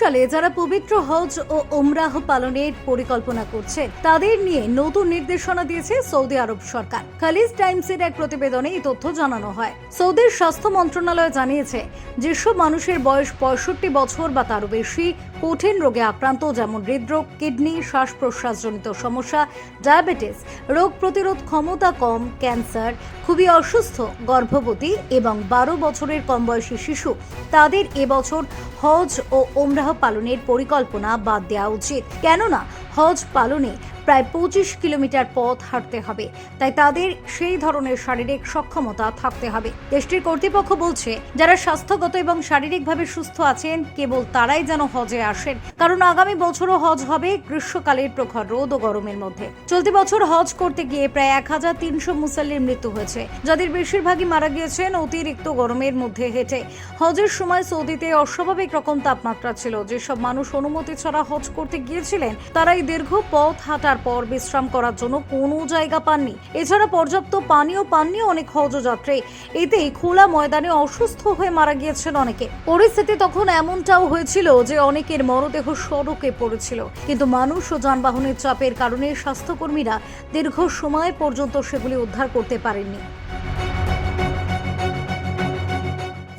সালে যারা পবিত্র হজ ও ওমরাহ পালনের পরিকল্পনা করছে, তাদের নিয়ে নতুন নির্দেশনা দিয়েছে সৌদি আরব সরকার। খালিজ টাইমসের এক প্রতিবেদনে এই তথ্য জানানো হয়। সৌদির স্বাস্থ্য মন্ত্রণালয় জানিয়েছে, যেসব মানুষের বয়স পঁয়ষট্টি বছর বা তারও বেশি, কঠিন রোগে আক্রান্ত যেমন হৃদরোগ, কিডনি শ্বাস প্রশ্বাসজনিত সমস্যা, ডায়াবেটিস, রোগ প্রতিরোধ ক্ষমতা কম, ক্যান্সার, খুবই অসুস্থ, গর্ভবতী এবং বারো বছরের কম বয়সী শিশু, তাদের এবছর হজ ও ওমরাহ পালনের পরিকল্পনা বাদ দেওয়া উচিত। কেননা হজ পালনে প্রায় পঁচিশ কিলোমিটার পথ হাঁটতে হবে। তাই তাদের সেই ধরনের শারীরিক সক্ষমতা থাকতে হবে। দেশটির কর্তৃপক্ষ বলছে, যারা স্বাস্থ্যগত এবং শারীরিকভাবে সুস্থ আছেন, কেবল তারাই যেন হজে আসেন। কারণ আগামী বছরও হজ হবে গ্রীষ্মকালের প্রখর রোদ ও গরমের মধ্যে। চলতি বছর হজ করতে গিয়ে প্রায় এক হাজার তিনশো মুসল্লির মৃত্যু হয়েছে। যাদের বেশিরভাগই মারা গিয়েছেন, অতিরিক্ত গরমের মধ্যে হেঁটে। হজের সময় সৌদিতে অস্বাভাবিক রকম তাপমাত্রা ছিল। যেসব মানুষ অনুমতি ছাড়া হজ করতে গিয়েছিলেন তারা এই দীর্ঘ পথ হাঁটার পর বিশ্রাম করার জন্য কোনো জায়গা পাননি। এছাড়া পর্যাপ্ত পানীয় পাননি অনেক হজযাত্রী। এতে খোলা ময়দানে অসুস্থ হয়ে মারা গিয়েছেন অনেকে। পরিস্থিতি তখন এমনটাও হয়েছিল যে অনেকের মরদেহ সড়কে পড়েছিল। কিন্তু মানুষ ও যানবাহনের চাপের কারণে স্বাস্থ্যকর্মীরা দীর্ঘ সময় পর্যন্ত সেগুলি উদ্ধার করতে পারেননি।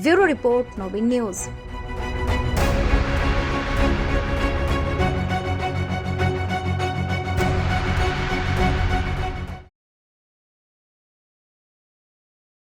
Bureau report, Nabin news.